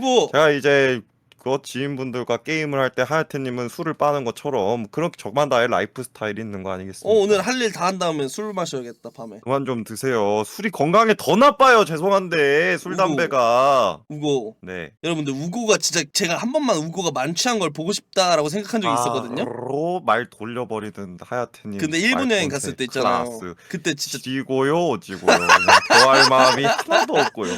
우고 제가 이제 그 지인분들과 게임을 할 때 하야테님은 술을 빠는 것처럼 그렇게 저만다의 라이프 스타일이 있는 거 아니겠습니까? 어 오늘 할 일 다 한 다음에 술 마셔야겠다 밤에 그만 좀 드세요. 술이 건강에 더 나빠요. 죄송한데 술 우고. 담배가 우고 네. 여러분들 우고가 진짜 제가 한 번만 우고가 만취한 걸 보고 싶다라고 생각한 적이 있었거든요 바로 말 돌려버리는 하야테님. 근데 일본 여행 갔을 때 있잖아요 클라스. 그때 진짜 지고요, 지고요. 더할 마음이 하나도 없고요.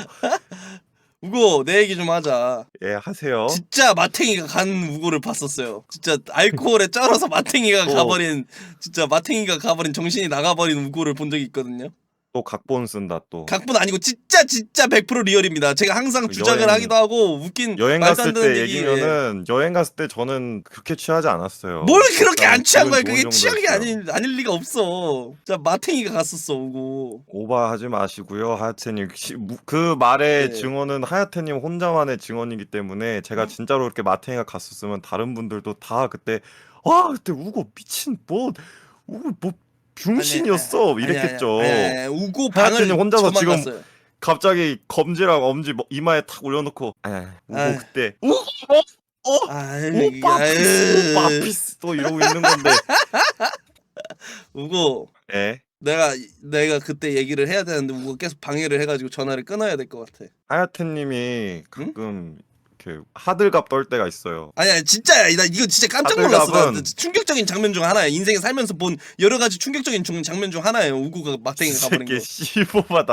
우고 내 얘기 좀 하자 예, 하세요. 진짜 마탱이가 간 우고를 봤었어요 진짜 알코올에 쩔어서 마탱이가 어. 가버린 진짜 마탱이가 가버린 정신이 나가버린 우고를 본 적이 있거든요 또 각본 쓴다 또. 각본 아니고 진짜 진짜 100% 리얼입니다 제가 항상 그 주장을 여행- 하기도 하고 웃긴 여행 말도 갔을 안 되는 때 얘기 얘기면은 여행 갔을 때 저는 그렇게 취하지 않았어요. 뭘 그렇게 안 취한 거야? 그게 게 정도였어요. 아닐 아닐 리가 없어. 진짜 마탱이가 갔었어 오고. 오버하지 마시고요, 하야테님. 시- 무- 그 말의 네. 증언은 하야테님 혼자만의 증언이기 때문에 제가 음. 진짜로 이렇게 마탱이가 갔었으면 다른 분들도 다 그때 아 그때 우고 미친 뭐 우고 뭐 병신이었어 이랬겠죠. 아니, 아니, 아니, 우고 방을 하여튼 혼자서 저만 지금 갔어요. 갑자기 검지랑 엄지 뭐 이마에 탁 올려놓고 아 우고 아이. 그때 우고 어? 아이, 오빠 피스 오빠 아이, 피스 또 이러고 있는 건데 우고 예 내가 내가 그때 얘기를 해야 되는데 우고 계속 방해를 해가지고 전화를 끊어야 될 것 같아. 하야테님이 가끔 이렇게 하들갑 떨 때가 있어요. 아니 아니 진짜야 나 이거 진짜 깜짝 놀랐어 나 충격적인 장면 중 하나야 인생에 살면서 본 여러 가지 충격적인 중- 장면 중 하나예요 우고가 막탱이가 가버린 이게 거.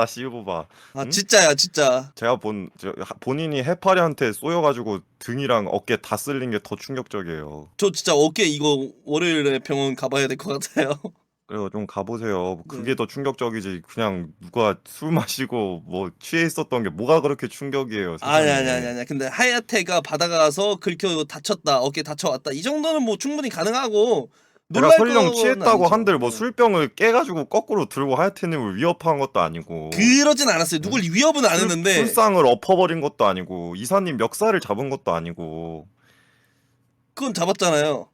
시보바. 아 응? 진짜야 진짜. 제가 본 저, 하- 본인이 해파리한테 쏘여가지고 등이랑 어깨 다 쓸린 게 더 충격적이에요. 저 진짜 어깨 이거 월요일에 병원 가봐야 될 것 같아요. 그래서 좀 가 보세요. 그게 네. 더 충격적이지. 그냥 누가 술 마시고 뭐 취해 있었던 게 뭐가 그렇게 충격이에요. 아니. 아니 아니 아니 근데 하야테가 바다가서 긁혀 다쳤다 어깨 다쳐왔다 이 정도는 뭐 충분히 가능하고 내가 놀랄 설령 건 취했다고 아니죠. 한들 뭐 네. 술병을 깨 가지고 거꾸로 들고 하야테님을 위협한 것도 아니고 그러진 않았어요 누굴 위협은 안 술- 했는데 술상을 엎어버린 것도 아니고 이사님 멱살을 잡은 것도 아니고 그건 잡았잖아요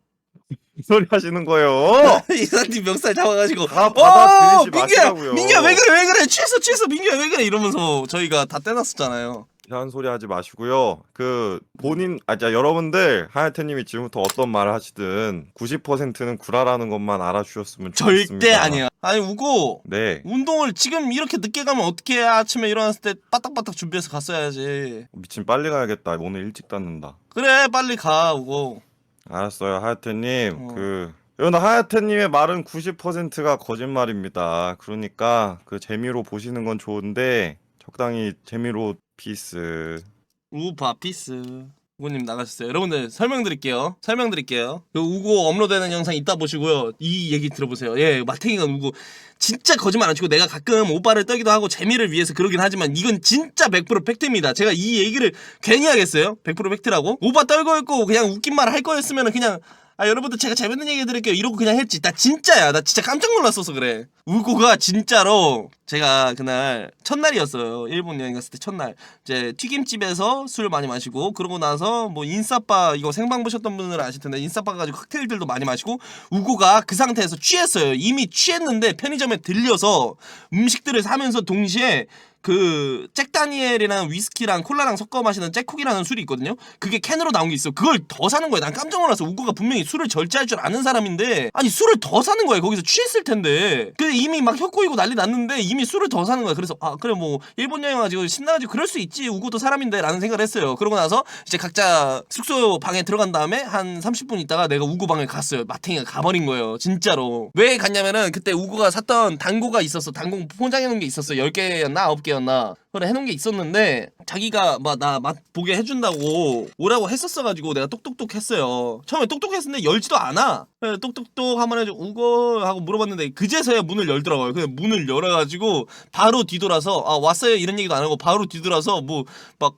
이 소리 하시는 거예요. 이사님 멱살 잡아가지고 다어 받아들이지 민규야 마시라고요. 민규야 왜 그래 왜 그래 취했어 취했어 민규야 왜 그래 이러면서 저희가 다 떼놨었잖아요 이상한 소리 하지 마시고요. 그 본인 아 자 여러분들 하야테님이 지금부터 어떤 말을 하시든 90%는 구라라는 것만 알아주셨으면 좋겠습니다. 절대 아니야 아니 우고 네 운동을 지금 이렇게 늦게 가면 어떻게 해 아침에 일어났을 때 빠딱빠딱 준비해서 갔어야지 미친 빨리 가야겠다. 오늘 일찍 닫는다. 그래 빨리 가 우고 알았어요 하야테님 어. 그 여러분 하야테님의 말은 90%가 거짓말입니다. 그러니까 그 재미로 보시는 건 좋은데 적당히 재미로 피스. 우바 피스 우고님 나가셨어요. 여러분들 설명드릴게요. 설명드릴게요. 그 우고 업로드되는 영상 이따 보시고요. 이 얘기 들어보세요. 예 마탱이가 우고. 진짜 거짓말 안 치고 내가 가끔 오빠를 떠기도 하고 재미를 위해서 그러긴 하지만 이건 진짜 100% 팩트입니다. 제가 이 얘기를 괜히 하겠어요? 100% 팩트라고? 오빠 떨고 있고 그냥 웃긴 말 할 거였으면 그냥 아 여러분들 제가 재밌는 얘기 해드릴게요. 이러고 그냥 했지. 나 진짜야. 나 진짜 깜짝 놀랐어서 그래. 우고가 진짜로 제가 그날 첫날이었어요. 일본 여행 갔을 때 첫날. 이제 튀김집에서 술 많이 마시고 그러고 나서 뭐 인싸바 이거 생방 보셨던 분들은 아실 텐데 인싸바 가지고 칵테일들도 많이 마시고 우고가 그 상태에서 취했어요. 이미 취했는데 편의점에 들려서 음식들을 사면서 동시에 그 잭다니엘이랑 위스키랑 콜라랑 섞어 마시는 잭콕이라는 술이 있거든요. 그게 캔으로 나온 게 있어. 그걸 더 사는 거야. 난 깜짝 놀라서 우고가 분명히 술을 절제할 줄 아는 사람인데 아니 술을 더 사는 거야. 거기서 취했을 텐데. 근데 이미 막 혀 꼬이고 난리 났는데 이미 술을 더 사는 거야. 그래서 아 그래 뭐 일본 여행 가지고 신나가지고 그럴 수 있지. 우고도 사람인데라는 생각을 했어요. 그러고 나서 이제 각자 숙소 방에 들어간 다음에 한 30분 있다가 내가 우고 방에 갔어요. 마탱이가 가버린 거예요. 진짜로. 왜 갔냐면은 그때 우고가 샀던 단고가 있었어. 단고 포장해 놓은 게 있었어. 10개였나 9개 였나. 그래 해놓은 게 있었는데 자기가 막 나 맛 보게 해준다고 오라고 했었어가지고 내가 똑똑똑 했어요. 처음에 똑똑했는데 열지도 않아. 똑똑똑 한번 해줘 우고 하고 물어봤는데 그제서야 문을 열더라고요. 그냥 문을 열어가지고 바로 뒤돌아서 아 왔어요 이런 얘기도 안 하고 바로 뒤돌아서 뭐 막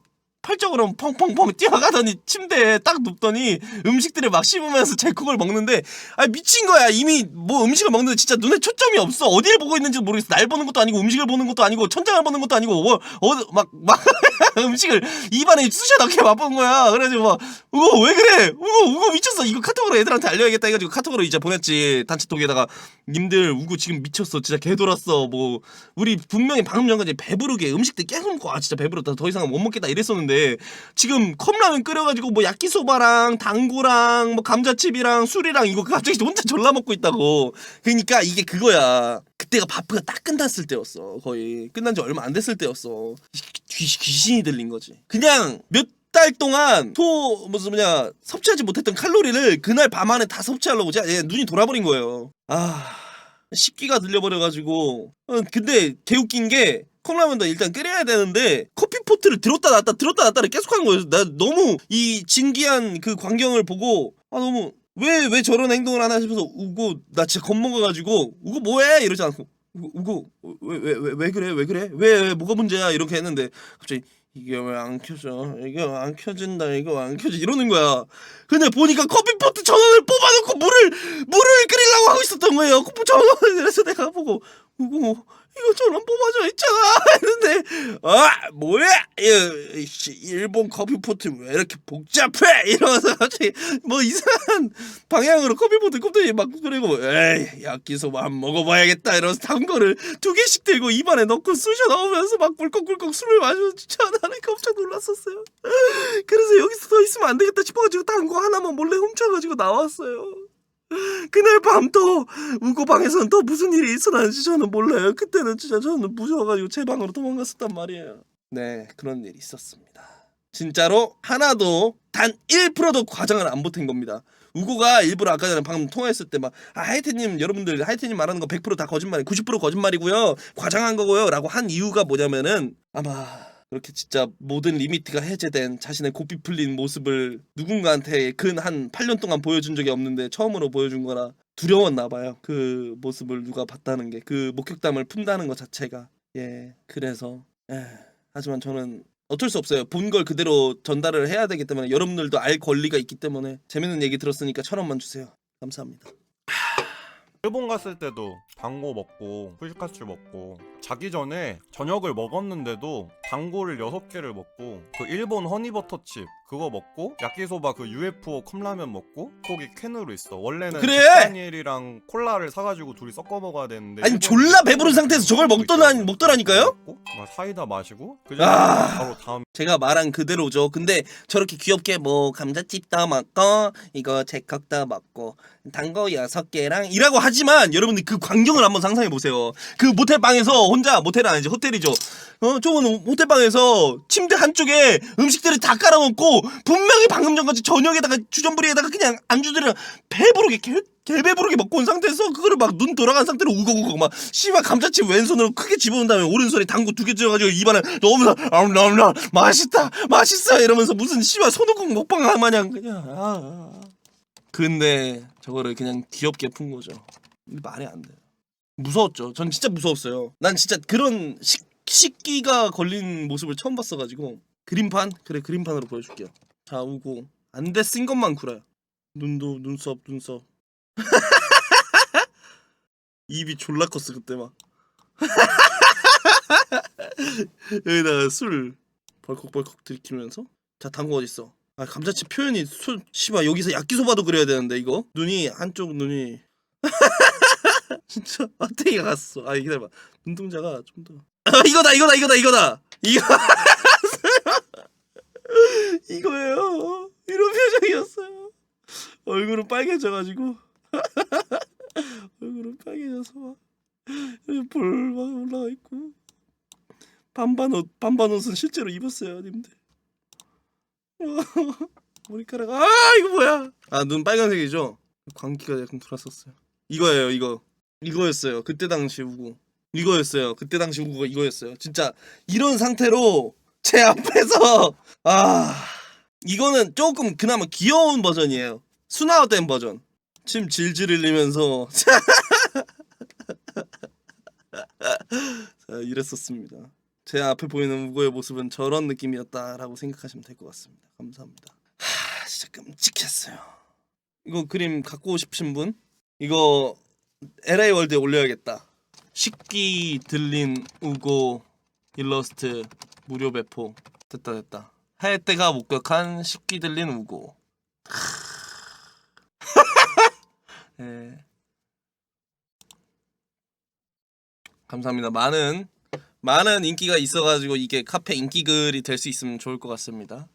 팔적으로 펑펑펑 뛰어가더니 침대에 딱 눕더니 음식들을 막 씹으면서 제국을 먹는데 아 미친 거야. 이미 뭐 음식을 먹는데 진짜 눈에 초점이 없어. 어디를 보고 있는지 모르겠어. 날 보는 것도 아니고 음식을 보는 것도 아니고 천장을 보는 것도 아니고 뭐, 어막막 음식을 입안에 쑤셔 넣게 맛본 거야. 그래가지고 막 우고 왜 그래? 우고 우고 미쳤어. 이거 카톡으로 애들한테 알려야겠다 해가지고 카톡으로 이제 보냈지. 단체톡에다가 님들 우고 지금 미쳤어 진짜 개돌았어 뭐 우리 분명히 방금 전까지 배부르게 음식들 계속 먹고 아 진짜 배부르다 더 이상 못 먹겠다 이랬었는데 지금 컵라면 끓여가지고 뭐 야끼소바랑 당구랑 뭐 감자칩이랑 술이랑 이거 갑자기 혼자 졸라 먹고 있다고. 그러니까 이게 그거야. 그때가 바프가 딱 끝났을 때였어. 거의 끝난 지 얼마 안 됐을 때였어. 귀, 귀신이 들린 거지. 그냥 몇 달 동안 소 무슨 뭐냐 섭취하지 못했던 칼로리를 그날 밤 안에 다 섭취하려고 제가 얘 눈이 돌아버린 거예요. 아 식기가 들려버려가지고. 어, 근데 개웃긴 게 컵라면도 일단 끓여야 되는데 커피포트를 들었다 놨다 들었다 놨다를 계속한 거예요. 나 너무 이 진기한 그 광경을 보고 아 너무 왜 왜 저런 행동을 하나 싶어서 우고 나 진짜 겁먹어가지고 우고 뭐해? 이러지 않고 우고 왜 왜 왜왜 그래? 왜 그래? 왜, 왜 뭐가 문제야? 이렇게 했는데 갑자기 이게 왜 안 켜져? 이게 왜 안 켜진다 이거 왜 안 켜져. 이러는 거야. 근데 보니까 커피포트 전원을 뽑아놓고 물을 물을 끓이려고 하고 있었던 거예요. 커피 전원을 그래서 내가 보고 우고 이거 전원 뽑아져 있잖아. 했는데 아 뭐야 이, 씨, 일본 커피포트 왜 이렇게 복잡해? 이러면서 갑자기 뭐 이상한 방향으로 커피포트 껍데기 막 끓이고 에이 야끼소바 한번 먹어봐야겠다 이러면서 단 거를 두 개씩 들고 입안에 넣고 쑤셔 넣으면서 막 꿀꺽꿀꺽 술을 마시면서 진짜 나는 깜짝 놀랐었어요. 그래서 여기서 더 있으면 안 되겠다 싶어가지고 단 거 하나만 몰래 훔쳐가지고 나왔어요 그날 밤 또 우고 방에서는 또 무슨 일이 있었는지 저는 몰라요 그때는 진짜 저는 무서워가지고 제 방으로 도망갔었단 말이에요 네 그런 일이 있었습니다 진짜로 하나도 단 1%도 과장을 안 보탠 겁니다. 우고가 일부러 아까 전에 방금 통화했을 때 막 아, 하이테님 여러분들 하이테님 말하는 거 100%다 거짓말이에요. 90% 거짓말이고요. 과장한 거고요 라고 한 이유가 뭐냐면은 아마 그렇게 진짜 모든 리미트가 해제된 자신의 고삐 풀린 모습을 누군가한테 근 한 8년 동안 보여준 적이 없는데 처음으로 보여준 거라 두려웠나 봐요. 그 모습을 누가 봤다는 게 그 목격담을 푼다는 것 자체가 예 그래서 예 하지만 저는 어쩔 수 없어요. 본 걸 그대로 전달을 해야 되기 때문에 여러분들도 알 권리가 있기 때문에 재밌는 얘기 들었으니까 천 원만 주세요. 감사합니다. 일본 갔을 때도 당고 먹고 후식카츠 먹고 자기 전에 저녁을 먹었는데도 당고를 6개를 먹고 그 일본 허니버터칩 그거 먹고 야끼소바 그 UFO 컵라면 먹고 거기 캔으로 있어 원래는 그래! 닭다니엘이랑 콜라를 사가지고 둘이 섞어 먹어야 되는데 아니, 졸라 배부른 상태에서 저걸 먹더라-. 먹더라니까요? 먹고 막 사이다 마시고 그 아. 바로 다음 제가 말한 그대로죠. 근데 저렇게 귀엽게 뭐 감자칩도 먹고 이거 제컵도 먹고 단거 여섯 개랑 이라고 하지만 여러분들 그 광경을 한번 상상해 보세요. 그 모텔 방에서 혼자 모텔은 아니지 호텔이죠. 어 저거는 호텔 방에서 침대 한쪽에 음식들을 다 깔아놓고 분명히 방금 전까지 저녁에다가 주전부리에다가 그냥 안주들을 배부르게 개, 개배부르게 먹고 온 상태에서 그거를 막 눈 돌아간 상태로 우걱우걱 막 씨발 감자칩 왼손으로 크게 집어온 다음에 오른손에 당구 두 개 쥐어가지고 입안에 넣으면서 아음나음나 맛있다 맛있어 이러면서 무슨 씨발 손오공 먹방 마냥 그냥 아, 아. 근데 저거를 그냥 귀엽게 푼 거죠 말이 안 돼요 무서웠죠. 전 진짜 무서웠어요. 난 진짜 그런 식, 식기가 걸린 모습을 처음 봤어가지고 그림판? 그래 그림판으로 보여줄게요. 자 우고. 안 돼 쓴 것만 구라요. 눈도 눈썹 눈썹. 입이 졸라 컸어 그때 막. 여기다가 술 벌컥벌컥 들이키면서? 자 당구 어딨어? 아 감자칩 표현이 술 씨발 여기서 야끼소바도 그려야 되는데 이거? 눈이 한쪽 눈이 진짜? 어떻게 갔어. 아 기다려봐. 눈동자가 좀 더. 아, 이거다 이거다 이거다 이거다! 이거. 이거예요. 이런 표정이었어요. 얼굴은 빨개져가지고. 얼굴은 빨개져서 막 볼막 올라가 있고. 반반 옷 반반 옷은 실제로 입었어요 님들. 머리카락. 아 이거 뭐야? 아 눈 빨간색이죠? 광기가 약간 돌았었어요. 이거예요 이거 이거였어요 그때 당시 우고 이거였어요 그때 당시 우고가 이거였어요 진짜 이런 상태로 제 앞에서 아 이거는 조금 그나마 귀여운 버전이에요 순화된 버전 침 질질 흘리면서 자, 이랬었습니다. 제 앞에 보이는 우고의 모습은 저런 느낌이었다라고 생각하시면 될 것 같습니다. 감사합니다. 하, 진짜 끔찍했어요. 이거 그림 갖고 싶으신 분? 이거 LA 월드에 올려야겠다. 식기 들린 우고 일러스트 무료 배포 됐다 됐다. 하야때가 목격한 식기 들린 우고. 네. 감사합니다. 많은 많은 인기가 있어가지고 이게 카페 인기글이 될 수 있으면 좋을 것 같습니다.